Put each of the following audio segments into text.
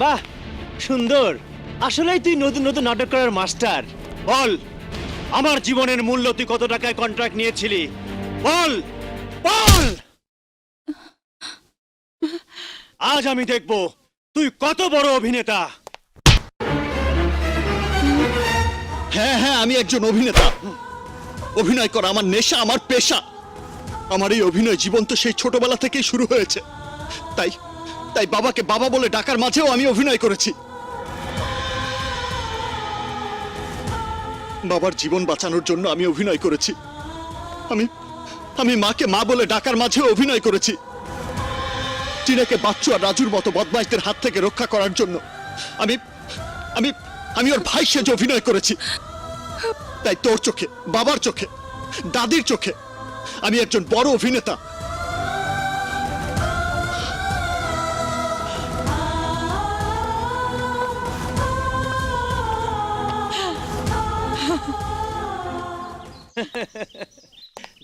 বাহ, সুন্দর। আসলেই তুই নতুন নতুন নাটক করার মাস্টার। বল, আমার জীবনের মূল্য তুই কত টাকায় কন্ট্রাক্ট নিয়েছিলি? বল বল! আজ আমি দেখব তুই কত বড় অভিনেতা। হ্যাঁ হ্যাঁ আমি একজন অভিনেতা। অভিনয় করা আমার নেশা, আমার পেশা। আমার এই অভিনয় জীবন তো সেই ছোটবেলা থেকেই শুরু হয়েছে। তাই তাই বাবাকে বাবা বলে ডাকার মাঝেও আমি অভিনয় করেছি। বাবার জীবন বাঁচানোর জন্য আমি অভিনয় করেছি। আমি আমি মাকে মা বলে ডাকার মাঝেও অভিনয় করেছি। টিনাকে বাচ্চু আর রাজুর মতো বদমাইশদের হাত থেকে রক্ষা করার জন্য আমি আমি আমি ওর ভাই সেজে অভিনয় করেছি। তাই তোর চোখে, বাবার চোখে, দাদির চোখে আমি একজন বড় অভিনেতা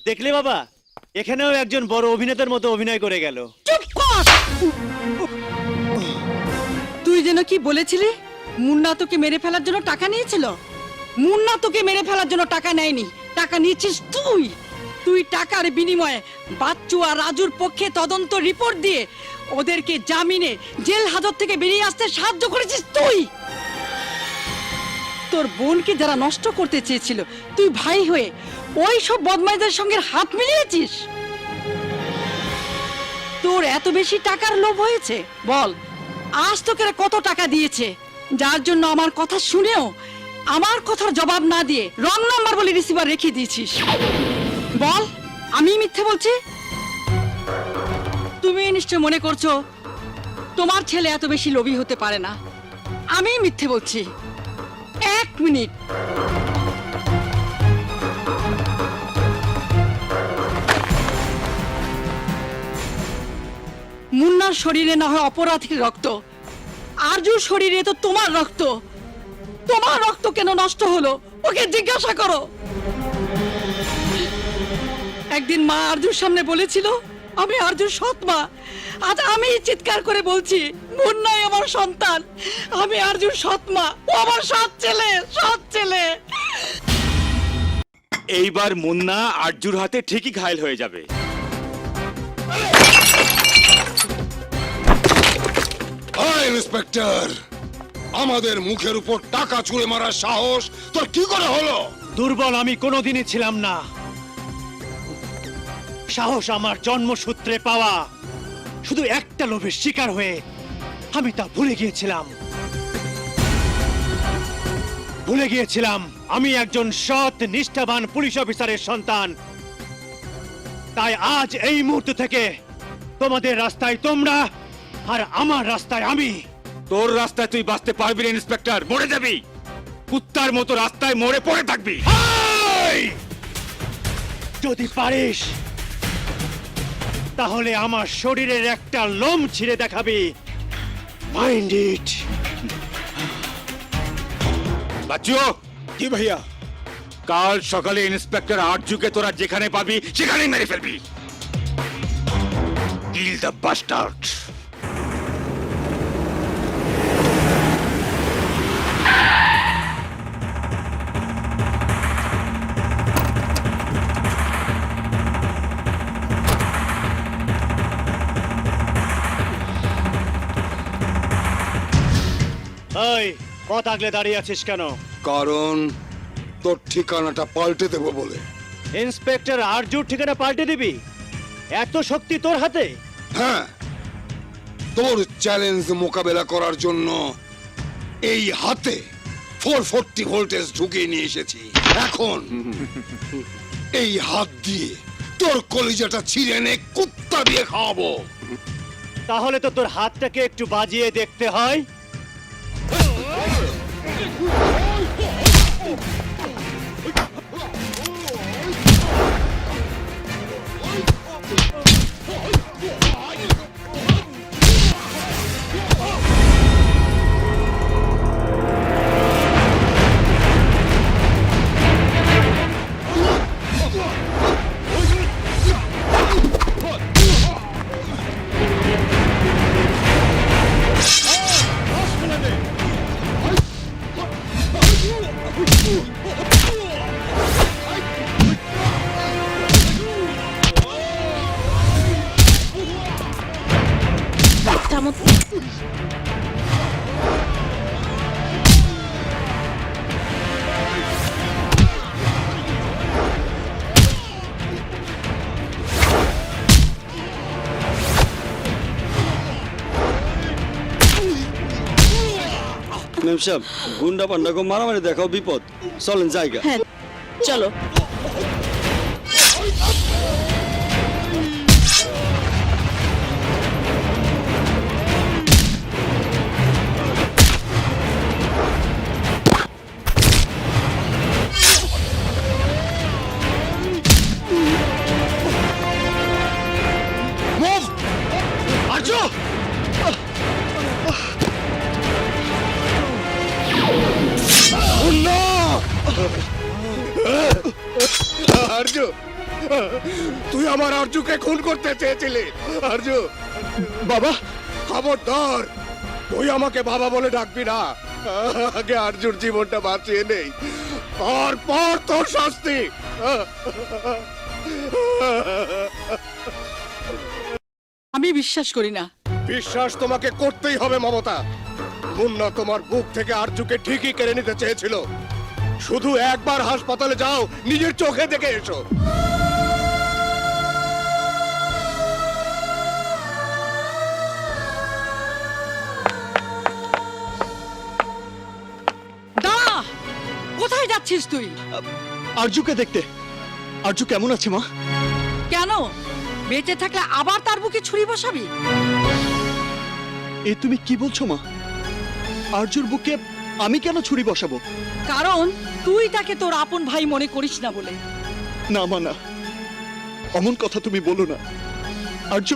দেখলে বাবা, এখানেও একজন বড় অভিনেতার মতো অভিনয় করে গেল। তুই যেন কি বলেছিলি? মুন্না তোকে মেরে ফেলার জন্য টাকা নিয়েছিল? মুন্না তোকে মেরে ফেলার জন্য টাকা নেয়নি। টাকা নিয়েছিস তুই। তুই টাকার বিনিময়ে বাচ্চু আর রাজুর পক্ষে তদন্ত রিপোর্ট দিয়ে ওদেরকে জামিনে জেল হাজত থেকে বেরিয়ে আসতে সাহায্য করেছিস তুই। তোর বোনকে যারা নষ্ট করতে চেয়েছিল, তুই ভাই হয়ে ওই সব বদমাইদের সঙ্গে হাত মিলিয়েছিস? তোর এত বেশি টাকার লোভ হয়েছে? বল, আজ তোকে কত টাকা দিয়েছে? যার জন্য আমার কথা শুনেও আমার কথার জবাব না দিয়ে রং নাম্বার বলে রিসিভার রেখে দিয়েছিস। বল, আমি মিথ্যে বলছি? তুমি নিশ্চয় মনে করছ, তোমার ছেলে এত বেশি লোভী হতে পারে না। আমি মিথ্যে বলছি। এক মিনিট। মুন্নার শরীরে না হয় অপরাধীর রক্ত। আরজুর শরীরে তো তোমার রক্ত। তোমার রক্ত কেন নষ্ট হলো? ওকে জিজ্ঞাসা করো। একদিন মা আরজুর সামনে বলেছিল আমি আরজুর সৎ মা। আজ আমি চিৎকার করে বলছি মুন্নাই আমার সন্তান। আমি আরজুর সৎ মা। ও আমার সৎ ছেলে সৎ ছেলে। এইবার মুন্না আরজুর হাতে ঠিকই ঘায়ল হয়ে যাবে। হাই ইন্সপেক্টর আমাদের মুখের উপর টাকা ছুঁড়ে মারার সাহস তোর কি করে হলো? দুর্বল আমি কোনোদিনই ছিলাম না। সাহস আমার জন্মসূত্রে পাওয়া। শুধু একটা লোভের শিকার হয়ে আমি তা ভুলে গিয়েছিলাম। ভুলে গিয়েছিলাম আমি একজন সৎ নিষ্ঠাবান পুলিশ অফিসারের সন্তান। তাই আজ এই মুহূর্ত থেকে তোমাদের রাস্তায় তোমরা আর আমার রাস্তায় আমি। তোর রাস্তায় তুই বাঁচতে পারবি না ইন্সপেক্টর। মরে যাবি। কুত্তার মতো রাস্তায় মরে পড়ে থাকবি। যদি পারিস তাহলে আমার শরীরের একটা লোম ছিঁড়ে দেখাবি। মাইন্ড ইট বাচ্চু কি ভাইয়া? কাল সকালে ইন্সপেক্টর আরজুকে তোরা যেখানে পাবি সেখানেই মেরে ফেলবি। কিল দ্য বাস্টার্ড এই পথ আগলে দাঁড়িয়ে আছিস কেন? কারণ তোর ঠিকানাটা পাল্টে দেবো বলে। ইন্সপেক্টর আরজুর ঠিকানা পাল্টে দিবি? এত শক্তি তোর হাতে? হ্যাঁ তোর চ্যালেঞ্জ মোকাবেলা করার জন্য এই হাতে ফোর ফোরটি ভোল্টেজ ঢুকিয়ে নিয়ে এসেছি। এখন এই হাত দিয়ে তোর কলিজাটা ছিঁড়ে নে কুত্তা দিয়ে খাওয়াবো। তাহলে তো তোর হাতটাকে একটু বাজিয়ে দেখতে হয়। Oh! Ooh. মেম গুন্ডা পান্ডা মারামারি দেখাও বিপদ। চলেন জায়গা। হ্যাঁ চলো। তুই আমার আর্যকে খুন করতে চেয়েছিলি। আর্য বাবা। খবরদার তুই আমাকে বাবা বলে ডাকবি না। আগে আর্যুর জীবনটা বাঁচিয়ে নেই। তারপর তোর শাস্তি। আমি বিশ্বাস করি না। বিশ্বাস তোমাকে করতেই হবে মমতা। মুন্না তোমার বুক থেকে আর্যুকে ঠিকই কেড়ে নিতে চেয়েছিল। শুধু একবার হাসপাতালে যাও নিজের চোখে দেখে এসো। কোথায় যাচ্ছিস তুই? আর্যকে দেখতে। আর্য কেমন আছে মা? কেন? বেঁচে থাকলে আবার তার বুকে ছুরি বসাবি? এ তুমি কি বলছো মা? আর্যর বুকে আমি কেন ছুরি বসাবো? কারণ তুই তাকে তোর আপন ভাই মনে করিস না বলে। না মা না। অমন কথা তুমি বলো না। আর্য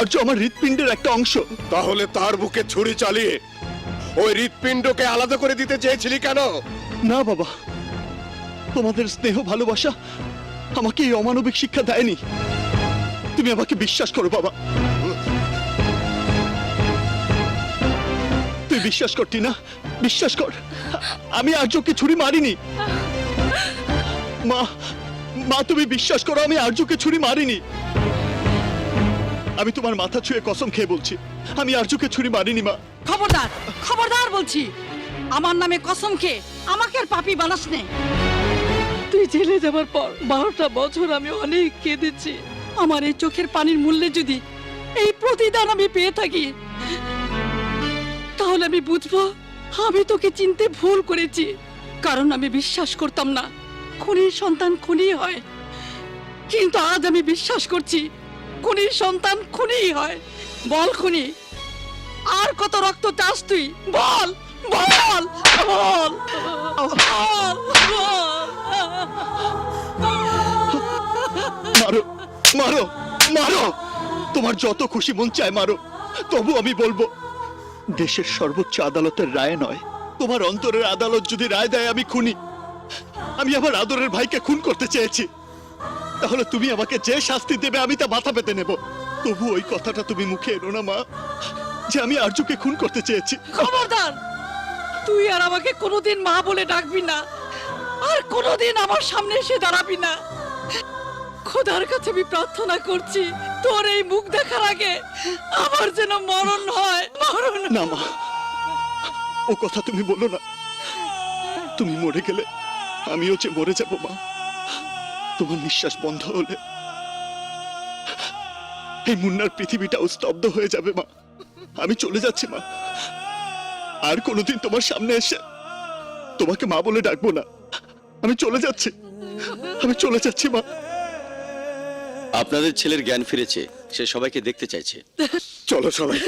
আর্য আমার হৃৎপিণ্ডের একটা অংশ। তাহলে তার বুকে ছুরি চালিয়ে ওই হৃৎপিণ্ডকে আলাদা করে দিতে চেয়েছিলি কেন? না, বাবা। তোমাদের স্নেহ, ভালোবাসা আমাকে এই অমানবিক শিক্ষা দেয়নি। তুমি আমাকে বিশ্বাস করো, বাবা। তুই বিশ্বাস করতি না বিশ্বাস কর, আমি আর্যকে ছুরি মারিনি। মা মা, তুমি বিশ্বাস করো, আমি আর্যকে ছুরি মারিনি। আমি তোমার মাথা ছুঁয়ে কসম খেয়ে বলছি, আমি আর্যকে ছুরি মারিনি, মা। খবরদার খবরদার বলছি। আমার নামে কসম খেয়ে আমাকে আর পাপি বানাস নে। তুই জেলে যাবার পর বারোটা বছর আমি অনেক কেঁদেছি। আমার এই চোখের পানির মূল্যে যদি এই প্রতিদান আমি পেয়ে থাকি, তাহলে আমি বুঝব আমি তোকে চিনতে ভুল করেছি। কারণ আমি বিশ্বাস করতাম না, খুনির সন্তান খুনি হয়। কিন্তু আজ আমি বিশ্বাস করছি, খুনির সন্তান খুনি হয়। বল খুনি, আর কত রক্ত চাস তুই? বল! বল বল বল, মারো মারো মারো। তোমার যত খুশি মন চায় মারো তবু আমি বলব দেশের সর্বোচ্চ আদালতের রায় নয়। তোমার অন্তরের আদালত যদি রায় দেয় আমি খুনি। আমি আমার আদরের ভাইকে খুন করতে চেয়েছি। তাহলে তুমি আমাকে যে শাস্তি দেবে আমি তা মাথা পেতে নেব। তবু ওই কথাটা তুমি মুখে এনো না মা যে আমি আর্যকে খুন করতে চেয়েছি। খবরদার তুই আর আমাকে কোনোদিন মা বলে ডাকবি না। আর কোনোদিন আমার সামনে এসে দাঁড়াবি না। খোদার কাছে আমি প্রার্থনা করছি, তোর এই মুখ দেখার আগে আমার যেন মরণ হয়, মরণ না মা, ও কথা তুমি বলো না। তুমি মরে গেলে আমিও যে মরে যাব মা। তোমার নিঃশ্বাস বন্ধ হলে এই মুন্নার পৃথিবীটাও স্তব্ধ হয়ে যাবে মা। আমি চলে যাচ্ছি মা। আর কোনোদিন তোমার সামনে এসে তোমাকে মা বলে ডাকবো না। আমি চলে যাচ্ছি। আমি চলে যাচ্ছি মা। আপনাদের ছেলের জ্ঞান ফিরেছে। সে সবাইকে দেখতে চাইছে। চলো সবাই।